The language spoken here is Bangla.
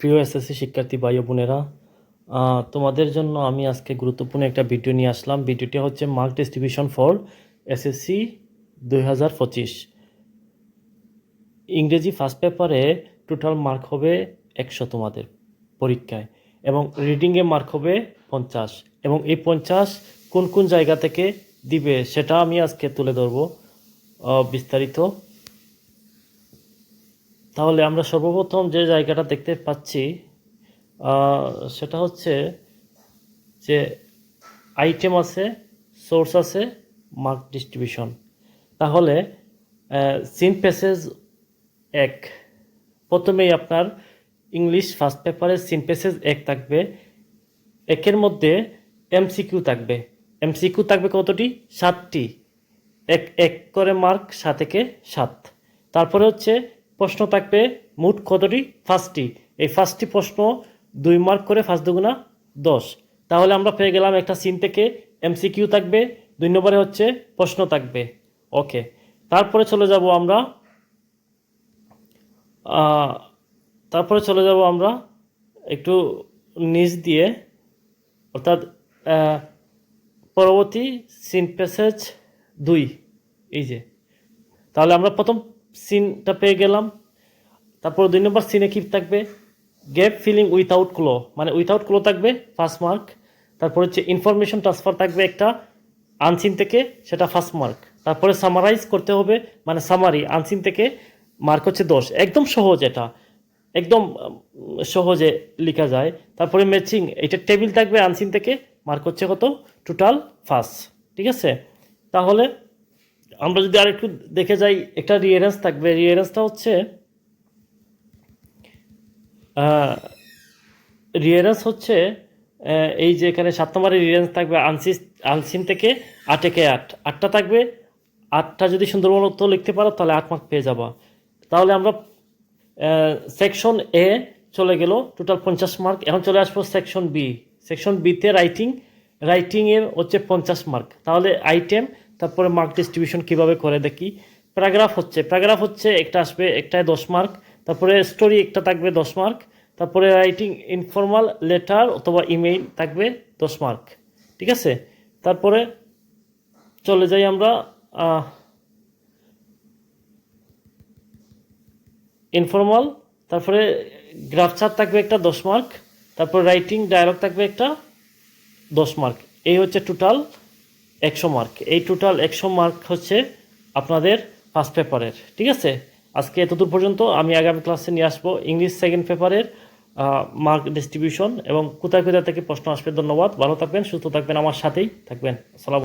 প্রিয় এসএসসি শিক্ষার্থী ভাই বোনেরা তোমাদের জন্য আমি আজকে গুরুত্বপূর্ণ একটা ভিডিও নিয়ে আসলাম। ভিডিওটি হচ্ছে মার্ক ডিস্ট্রিবিউশন ফর এসএসসি দুই হাজার পঁচিশ। ইংরেজি ফার্স্ট পেপারে টোটাল মার্ক হবে একশো তোমাদের পরীক্ষায় এবং রিডিংয়ে মার্ক হবে পঞ্চাশ। এবং এই পঞ্চাশ কোন কোন জায়গা থেকে দিবে সেটা আমি আজকে তুলে ধরবো বিস্তারিত। তাহলে আমরা সর্বপ্রথম যে জায়গাটা দেখতে পাচ্ছি সেটা হচ্ছে যে আইটেম আছে সোর্স আছে মার্ক ডিস্ট্রিবিউশন তাহলে সিন প্যাসেজ এক। প্রথমেই আপনার ইংলিশ ফার্স্ট পেপারে সিন প্যাসেজ এক থাকবে। একের মধ্যে এমসিকিউ থাকবে। এমসিকিউ থাকবে কতটি? সাতটি। এক এক করে মার্ক সাত থেকে সাত। তারপরে হচ্ছে প্রশ্ন থাকবে মোট কতটি? ফার্স্টটি এই ফার্স্টটি প্রশ্ন দুই মার্ক করে ফার্স্ট দুগুণা দশ। তাহলে আমরা পেয়ে গেলাম একটা সিন থেকে এমসিকিউ থাকবে, দুই নম্বরে হচ্ছে প্রশ্ন থাকবে। ওকে তারপরে চলে যাব আমরা তারপরে চলে যাব আমরা একটু নিচ দিয়ে, অর্থাৎ পরবর্তী সিন প্যাসেজ দুই, এই যে। তাহলে আমরা প্রথম সিনটা পেয়ে গেলাম। তারপর দুই নম্বর সিনে কি থাকবে? গ্যাপ ফিলিং উইথাউট ক্লো মানে উইথাউট ক্লো থাকবে ফার্স্ট মার্ক তারপর হচ্ছে ইনফরমেশন ট্রান্সফার থাকবে একটা আনসিন থেকে, সেটা ফার্স্ট মার্ক তারপরে সামারাইজ করতে হবে মানে সামারি আনসিন থেকে মার্ক হচ্ছে দশ। একদম সহজ এটা। একদম সহজে লেখা যায়। তারপরে ম্যাচিং এটা টেবিল থাকবে আনসিন থেকে মার্ক হচ্ছে কত? টোটাল ফার্স্ট ঠিক আছে? তাহলে আমরা যদি আরেকটু দেখে যাই, একটা রিয়ারেন্স থাকবে। রিয়ারেন্সটা হচ্ছে রিয়ারেন্স হচ্ছে এই যে এখানে সাত নম্বরের রিয়ারেন্স থাকবে আনসি আনসিন থেকে আটেকে আট। আটটা থাকবে, আটটা যদি সুন্দরবন তো লিখতে পারো, তাহলে আট মার্ক পেয়ে যাবা। তাহলে আমরা সেকশন এ চলে গেল টোটাল পঞ্চাশ মার্ক এখন চলে আসব সেকশন বি সেকশন বিতে রাইটিং রাইটিংয়ের হচ্ছে পঞ্চাশ মার্ক তাহলে আইটেম তারপরে মার্ক ডিস্ট্রিবিউশন কীভাবে করে দেখি। প্যারাগ্রাফ হচ্ছে প্যারাগ্রাফ হচ্ছে একটা আসবে, একটায় দশ মার্ক তারপরে স্টোরি একটা থাকবে দশ মার্ক তারপরে রাইটিং ইনফর্মাল লেটার অথবা ইমেইল থাকবে দশ মার্ক ঠিক আছে? তারপরে চলে যাই আমরা ইনফর্মাল তারপরে গ্রাফ চার্ট থাকবে একটা দশ মার্ক তারপর রাইটিং ডায়ালগ থাকবে একটা দশ মার্ক এই হচ্ছে টোটাল একশো মার্ক এই টোটাল একশো মার্ক হচ্ছে আপনাদের ফার্স্ট পেপারের ঠিক আছে? আজকে এতদূর পর্যন্ত আমি আগামী ক্লাসে নিয়ে আসব ইংলিশ সেকেন্ড পেপারের মার্ক ডিস্ট্রিবিউশন এবং কোথায় কোথায় থেকে প্রশ্ন আসবে। ধন্যবাদ, ভালো থাকবেন, সুস্থ থাকবেন, আমার সাথেই থাকবেন। আসসালাম